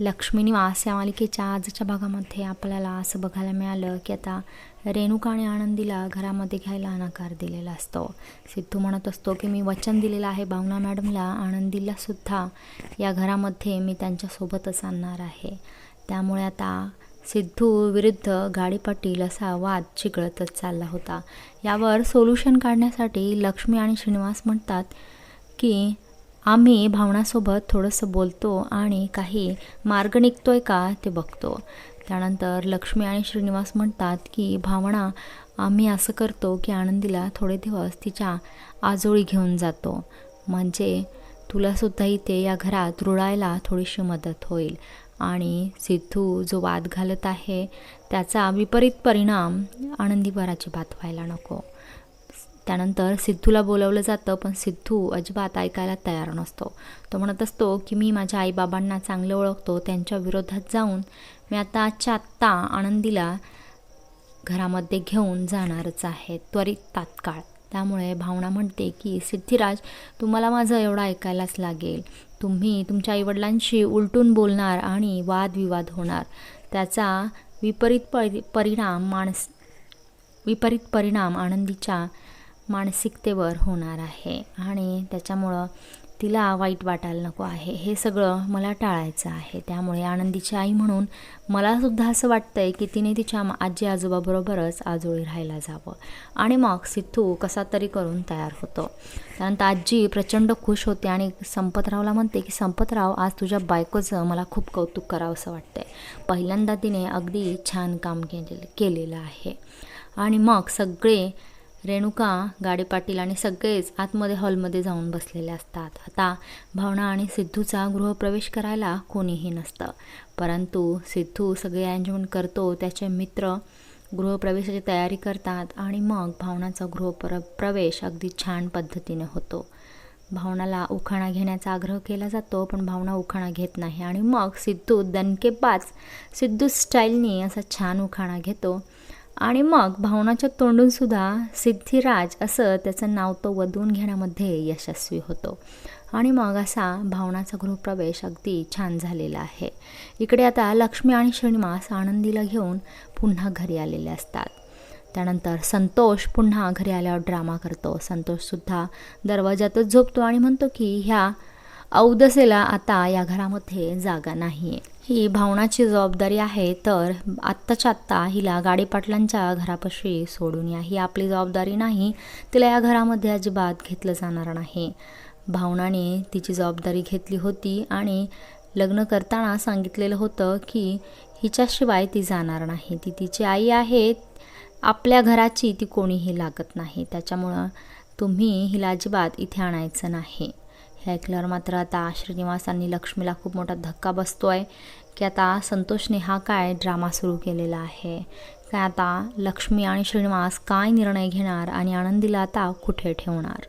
लक्ष्मी निवास या मालिकेच्या आजच्या भागामध्ये आपल्याला असं बघायला मिळालं की आता रेणुका आणि आनंदीला घरामध्ये घ्यायला नकार दिलेला असतो. सिद्धू म्हणत असतो की मी वचन दिलेलं आहे भावना मॅडमला आनंदीला सुद्धा. या घरामध्ये मी त्यांच्यासोबतच आणणार आहे. त्यामुळे आता सिद्धू विरुद्ध गाडी पाटील असा वाद चिघळतच चालला होता. यावर सोल्युशन काढण्यासाठी लक्ष्मी आणि श्रीनिवास म्हणतात की आम्ही भावनासोबत थोडंसं बोलतो आणि काही मार्ग निघतोय का ते बघतो. त्यानंतर लक्ष्मी आणि श्रीनिवास म्हणतात की भावना आम्ही असं करतो की आनंदीला थोडे दिवस तिच्या आजोळी घेऊन जातो. म्हणजे तुलासुद्धा इथे या घरात रुळायला थोडीशी मदत होईल. आणि सिद्धू जो वाद घालत आहे त्याचा विपरीत परिणाम आनंदीवर अजिबात व्हायला नको. त्यानंतर सिद्धूला बोलवलं जातं पण सिद्धू अजिबात ऐकायला तयार नसतो. तो म्हणत असतो की मी माझ्या आईबाबांना चांगलं ओळखतो. त्यांच्या विरोधात जाऊन मी आता आजच्या आत्ता आनंदीला घरामध्ये घेऊन जाणारच आहे त्वरित तात्काळ. त्यामुळे भावना म्हणते की सिद्धिराज तुम्हाला माझं एवढं ऐकायलाच लागेल. तुम्ही तुमच्या आईवडिलांशी उलटून बोलणार आणि वादविवाद होणार. त्याचा विपरीत परि परिणाम माणस विपरीत परिणाम आनंदीच्या मानसिकतेवर होणार आहे आणि त्याच्यामुळं तिला वाईट वाटायला नको आहे. हे सगळं मला टाळायचं आहे. त्यामुळे आनंदीची आई म्हणून मलासुद्धा असं वाटतं आहे की तिने तिच्या आजी आजोबाबरोबरच आजोळी राहायला जावं. आणि मग सिद्धू कसा तरी करून तयार होतो. त्यानंतर आजी प्रचंड खुश होते आणि संपतरावला म्हणते की संपतराव आज तुझ्या बायकोचं मला खूप कौतुक करावंसं आहे पहिल्यांदा तिने अगदी छान काम केलेलं केलेलं आहे. आणि मग सगळे रेणुका गाडी पाटील आणि सगळेच आतमध्ये हॉलमध्ये जाऊन बसलेले असतात. आता भावना आणि सिद्धूचा गृहप्रवेश करायला कोणीही नसतं. परंतु सिद्धू सगळे अरेंजमेंट करतो त्याचे मित्र गृहप्रवेशाची तयारी करतात आणि मग भावनाचा गृहप्र प्रवेश अगदी छान पद्धतीने होतो. भावनाला उखाणा घेण्याचा आग्रह केला जातो पण भावना उखाणा घेत नाही. आणि मग सिद्धू दणकेबाज सिद्धू स्टाईलनी असा छान उखाणा घेतो. आणि मग भावनाच्या तोंडूनसुद्धा सिद्धिराज असं त्याचं नाव तो वधून घेण्यामध्ये यशस्वी होतो. आणि मग असा भावनाचा गृहप्रवेश अगदी छान झालेला आहे. इकडे आता लक्ष्मी आणि श्रीनिवास आनंदीला घेऊन पुन्हा घरी आलेले असतात. त्यानंतर संतोष पुन्हा घरी आल्यावर ड्रामा करतो. संतोषसुद्धा दरवाजातच झोपतो आणि म्हणतो की ह्या औदसेला आता या घरामध्ये जागा नाही. आहे ही भावनाची जबाबदारी आहे तर आत्ताच्या आत्ता हिला गाडीपाटलांच्या घरापाशी सोडून या. ही आपली जबाबदारी नाही तिला या घरामध्ये अजिबात घेतलं जाणार नाही. भावनाने तिची जबाबदारी घेतली होती आणि लग्न करताना सांगितलेलं होतं की हिच्याशिवाय ती जाणार नाही. ती तिची आई आहे आपल्या घराची ती कोणीही लागत नाही. त्याच्यामुळं तुम्ही हिला अजिबात इथे आणायचं नाही. हे ऐकल्यावर मात्र आता श्रीनिवास आणि लक्ष्मीला खूप मोठा धक्का बसतो आहे की आता संतोषने हा काय ड्रामा सुरू केलेला आहे? काय आता लक्ष्मी आणि श्रीनिवास काय निर्णय घेणार आणि आनंदीला आता कुठे ठेवणार?